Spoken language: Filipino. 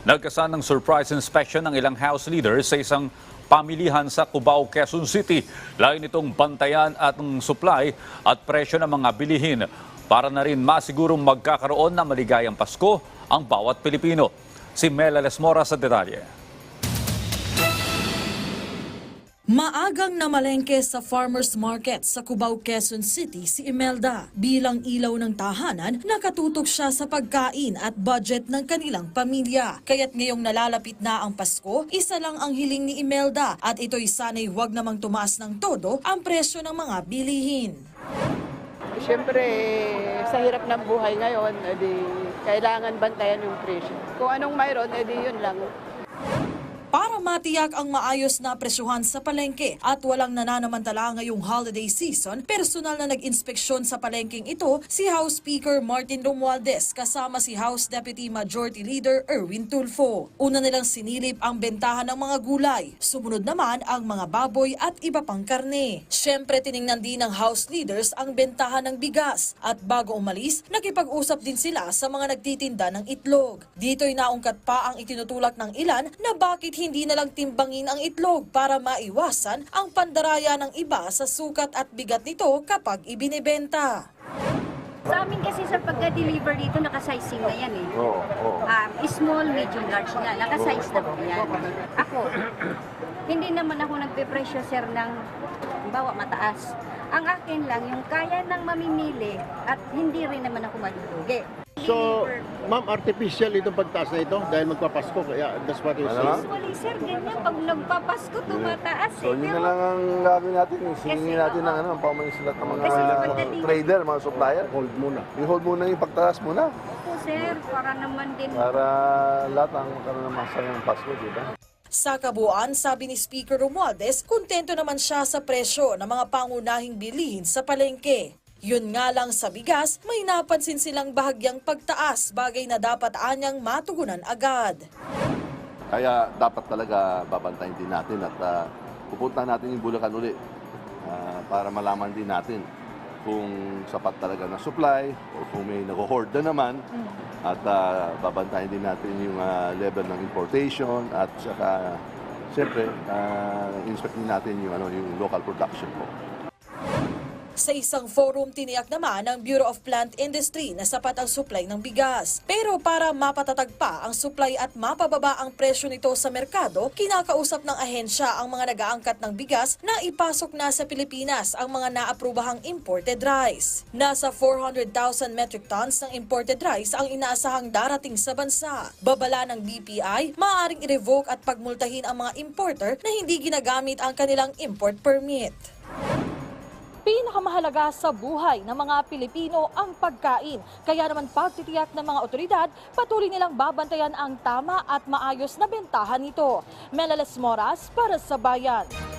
Nagkasan ng surprise inspection ng ilang house leaders sa isang pamilihan sa Cubao, Quezon City. Layo nitong bantayan at ng supply at presyo ng mga bilihin para na rin masigurong magkakaroon ng maligayang Pasko ang bawat Pilipino. Si Mela Lesmora sa detalye. Maagang namalengke sa farmers market sa Cubao, Quezon City si Imelda. Bilang ilaw ng tahanan, nakatutok siya sa pagkain at budget ng kanilang pamilya. Kaya't ngayong nalalapit na ang Pasko, isa lang ang hiling ni Imelda at ito'y sana'y huwag namang tumaas ng todo ang presyo ng mga bilihin. Siyempre, sa hirap ng buhay ngayon, edi, kailangan bantayan yung presyo. Kung anong mayroon, edi yun lang. Para matiyak ang maayos na presyuhan sa palengke at walang nananamantala ngayong holiday season, personal na nag-inspeksyon sa palengking ito si House Speaker Martin Romualdez kasama si House Deputy Majority Leader Erwin Tulfo. Una nilang sinilip ang bentahan ng mga gulay, sumunod naman ang mga baboy at iba pang karne. Siyempre tiningnan din ng House leaders ang bentahan ng bigas at bago umalis, nakipag-usap din sila sa mga nagtitinda ng itlog. Dito'y naungkat pa ang itinutulak ng ilan na bakit hindi na lang timbangin ang itlog para maiwasan ang pandaraya ng iba sa sukat at bigat nito kapag ibinebenta. Sa amin kasi sa pagka-deliver dito, nakasizing na yan eh. Oo, oo. Um, small, medium, large na. Nakasize na po yan. Ako, hindi naman ako nagpe-presyo sir ng bawa mataas. Ang akin lang, yung kaya ng mamimili at hindi rin naman ako malulugi. So, ma'am, artificial itong pagtaas na ito dahil magpapasko. Kaya that's what Ano? saying. Usually sir, ganyan. Pag nagpapasko, tumataas So eh. yun na Pero lang ang gagawin natin. eh. Singingin Kasi, natin ng oo. ano, ang pamanin sila ng mga, Kasi trader, mga supplier. Hold muna. I-hold muna yung pagtaas muna po sir, para naman din para lahat ang magkaroon ng masayang Pasko, di ba? Sa kabuuan, sabi ni Speaker Romualdez, kontento naman siya sa presyo ng mga pangunahing bilihin sa palengke. Yun nga lang sa bigas, may napansin silang bahagyang pagtaas, bagay na dapat anyang matugunan agad. Kaya dapat talaga babantayin din natin at uh, pupunta natin yung Bulacan uli ah, para malaman din natin kung sapat talaga na supply o kung may nag-hoard na naman at ah, babantayin din natin yung ah, level ng importation at saka siyempre uh, inspect din natin yung ano yung local production po. Sa isang forum, tiniyak naman ng Bureau of Plant Industry na sapat ang supply ng bigas. Pero para mapatatag pa ang supply at mapababa ang presyo nito sa merkado, kinakausap ng ahensya ang mga nag-aangkat ng bigas na ipasok na sa Pilipinas ang mga naaprubahang imported rice. Nasa 400,000 metric tons ng imported rice ang inaasahang darating sa bansa. Babala ng BPI, maaaring i-revoke at pagmultahin ang mga importer na hindi ginagamit ang kanilang import permit. Pinakamahalaga sa buhay ng mga Pilipino ang pagkain. Kaya naman pagtitiyak ng mga otoridad, patuloy nilang babantayan ang tama at maayos na bentahan nito. Melales Moras para sa Bayan.